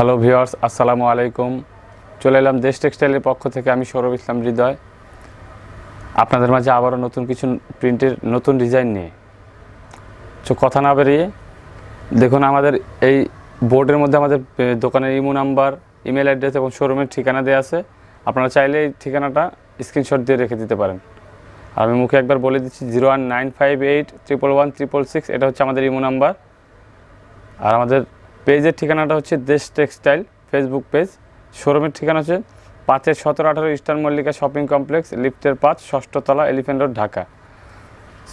Hello viewers আসসালামু আলাইকুম চলে এলাম দেশ টেক্সটাইলের পক্ষ থেকে। আমি সৌরভ ইসলাম হৃদয়। আপনাদের মাঝে আবারও নতুন কিছু প্রিন্টের নতুন ডিজাইন নিয়ে। তো কথা না বেরিয়ে, দেখুন আমাদের এই বোর্ডের মধ্যে আমাদের দোকানের ইমো নাম্বার, ইমেল অ্যাড্রেস এবং শোরুমের ঠিকানা দেওয়া আছে। আপনারা চাইলে এই ঠিকানাটা স্ক্রিনশট দিয়ে রেখে দিতে পারেন। আর আমি মুখে একবার বলে দিচ্ছি, zero one nine five eight triple one triple six, এটা হচ্ছে আমাদের ইমো নাম্বার। আর আমাদের পেজের ঠিকানাটা হচ্ছে দেশ টেক্সটাইল ফেসবুক পেজ। শোরুমের ঠিকানা হচ্ছে পাঁচের সতেরো আঠারো ইস্টার্ন মল্লিকা শপিং কমপ্লেক্স, লিফটের পাঁচ ষষ্ঠতলা elephant road, Dhaka.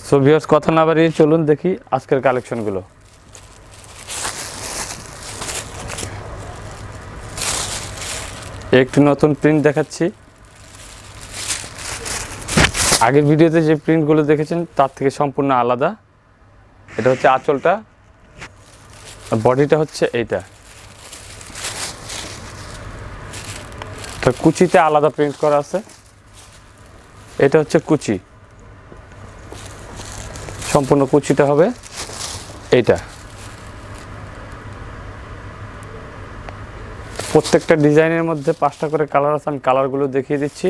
So viewers কথা না বাড়িয়ে চলুন দেখি আজকের কালেকশনগুলো। একটি নতুন প্রিন্ট দেখাচ্ছি। আগের ভিডিওতে যে প্রিন্টগুলো দেখেছেন, তার থেকে সম্পূর্ণ আলাদা। এটা হচ্ছে আঁচলটা। বডিটা হচ্ছে এইটা। তো কুচিতে আলাদা প্রিন্ট করা আছে। এটা হচ্ছে কুচি। সম্পূর্ণ কুচিটা হবে এইটা। প্রত্যেকটা ডিজাইনের মধ্যে পাঁচটা করে কালার আছে, আমি কালারগুলো দেখিয়ে দিচ্ছি।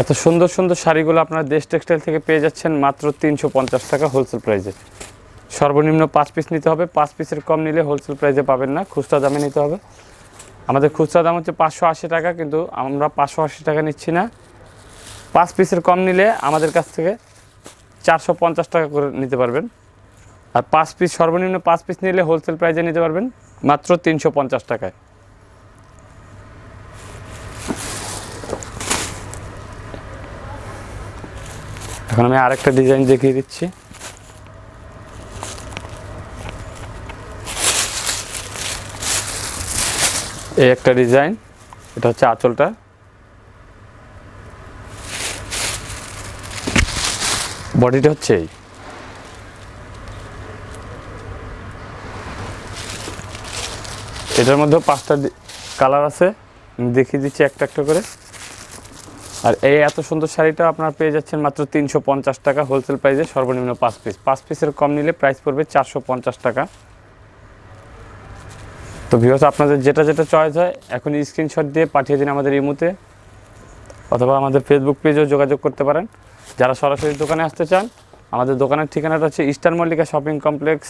এত সুন্দর সুন্দর শাড়িগুলো আপনারা দেশ টেক্সটাইল থেকে পেয়ে যাচ্ছেন মাত্র তিনশো পঞ্চাশ টাকা হোলসেল প্রাইসে সর্বনিম্ন পাঁচ পিস নিতে হবে। পাঁচ পিসের কম নিলে হোলসেল প্রাইসে পাবেন না, খুচরা দামে নিতে হবে। আমাদের খুচরা দাম হচ্ছে পাঁচশো আশি টাকা, কিন্তু আমরা পাঁচশো আশি টাকা নিচ্ছি না। পাঁচ পিসের কম নিলে আমাদের কাছ থেকে চারশো পঞ্চাশ টাকা করে নিতে পারবেন। আর পাঁচ পিস সর্বনিম্ন পাঁচ পিস নিলে হোলসেল প্রাইসে নিতে পারবেন মাত্র তিনশো পঞ্চাশ টাকায়। এখন আমি আরেকটা ডিজাইন দেখিয়ে দিচ্ছি। এই একটা ডিজাইন, এটা হচ্ছে আঁচলটা। বডিটা হচ্ছে এই। এটার মধ্যে পাঁচটা কালার আছে দেখিয়ে দিচ্ছি একটা একটা করে। আর এই এত সুন্দর শাড়িটা আপনারা পেয়ে যাচ্ছেন মাত্র তিনশো পঞ্চাশ টাকা হোলসেল প্রাইসে, সর্বনিম্ন পাঁচ পিস। পাঁচ পিসের কম নিলে প্রাইস পড়বে চারশো পঞ্চাশ টাকা। তো ভিউস আপনাদের যেটা যেটা চয়েস হয় এখন স্ক্রিনশট দিয়ে পাঠিয়ে দিন আমাদের ইমুতে, অথবা আমাদের ফেসবুক পেজেও যোগাযোগ করতে পারেন। যারা সরাসরি দোকানে আসতে চান, আমাদের দোকানের ঠিকানাটা হচ্ছে eastern Mallika shopping complex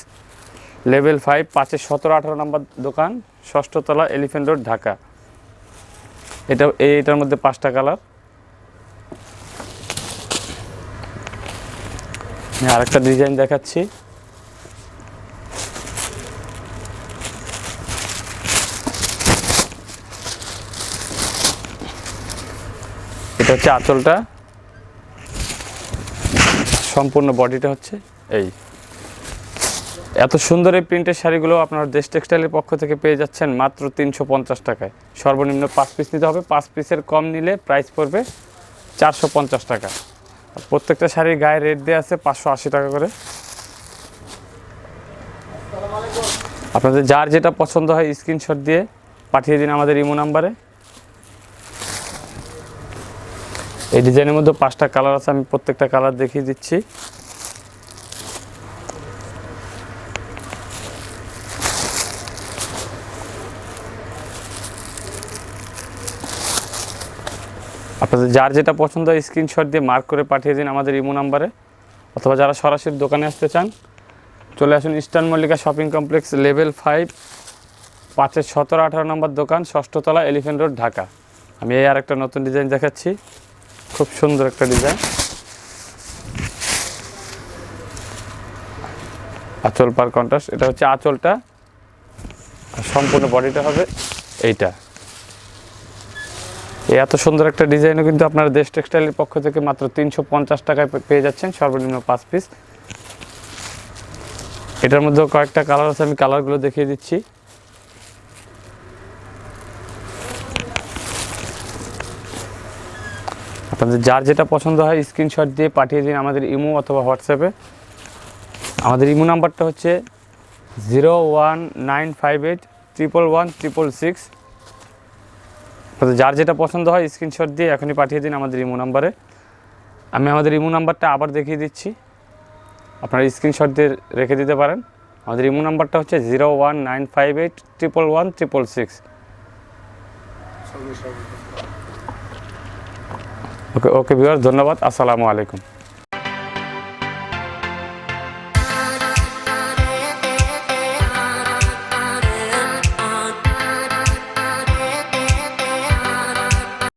level five পাঁচের সতেরো, আঠারো নম্বর দোকান, ষষ্ঠতলা এলিফেন্ট রোড ঢাকা। এটা, এই এটার মধ্যে পাঁচটা কালার আরেকটা ডিজাইন দেখাচ্ছি। এটা হচ্ছে আঁচলটা। সম্পূর্ণ বডিটা হচ্ছে এই। এত সুন্দর এই প্রিন্টের শাড়িগুলো আপনার দেশ টেক্সটাইলের পক্ষ থেকে পেয়ে যাচ্ছেন মাত্র তিনশো পঞ্চাশ টাকায়। সর্বনিম্ন পাঁচ পিস নিতে হবে। পাঁচ পিসের কম নিলে প্রাইস পড়বে চারশো পঞ্চাশ টাকা। প্রত্যেকটা শাড়ির গায়ে রেট দেওয়া আছে পাঁচশো আশি টাকা করে। আপনাদের যার যেটা পছন্দ হয় স্ক্রিনশট দিয়ে পাঠিয়ে দিন আমাদের ইমো নাম্বারে। এই ডিজাইনের মধ্যে পাঁচটা কালার আছে, আমি প্রত্যেকটা কালার দেখিয়ে দিচ্ছি। আপনাদের যার যেটা পছন্দ হয় স্ক্রিনশট দিয়ে মার্ক করে পাঠিয়ে দিন আমাদের ইমো নাম্বারে, অথবা যারা সরাসরি দোকানে আসতে চান, চলে আসুন eastern Mallika shopping complex level five, পাঁচের সতেরো আঠারো নম্বর দোকান ষষ্ঠতলা এলিফেন্ট রোড, ঢাকা। আমি এই আর একটা নতুন ডিজাইন দেখাচ্ছি। খুব সুন্দর একটা ডিজাইন। আঁচল পার কন্ট্রাস্ট এটা হচ্ছে আঁচলটা। সম্পূর্ণ বডিটা হবে এইটা। এই এত সুন্দর একটা ডিজাইনও কিন্তু আপনারা দেশ টেক্সটাইলের পক্ষ থেকে মাত্র তিনশো পঞ্চাশ টাকায় পেয়ে যাচ্ছেন, সর্বনিম্ন পাঁচ পিস এটার মধ্যেও কয়েকটা কালার আছে, আমি কালারগুলো দেখিয়ে দিচ্ছি। আপনাদের যার যেটা পছন্দ হয় স্ক্রিনশট দিয়ে পাঠিয়ে দিন আমাদের ইমো অথবা হোয়াটসঅ্যাপে। আমাদের ইমো নাম্বারটা হচ্ছে zero one nine five eight triple one triple six আপনাদের যার যেটা পছন্দ হয় স্ক্রিনশট দিয়ে এখনই পাঠিয়ে দিন আমাদের ইমো নাম্বারে। আমি আমাদের ইমো নাম্বারটা আবার দেখিয়ে দিচ্ছি। আপনারা স্ক্রিনশট দিয়ে রেখে দিতে পারেন। আমাদের ইমো নাম্বারটা হচ্ছে zero one nine five eight triple one triple six okay okay বিভার ধন্যবাদ আসসালামু আলাইকুম।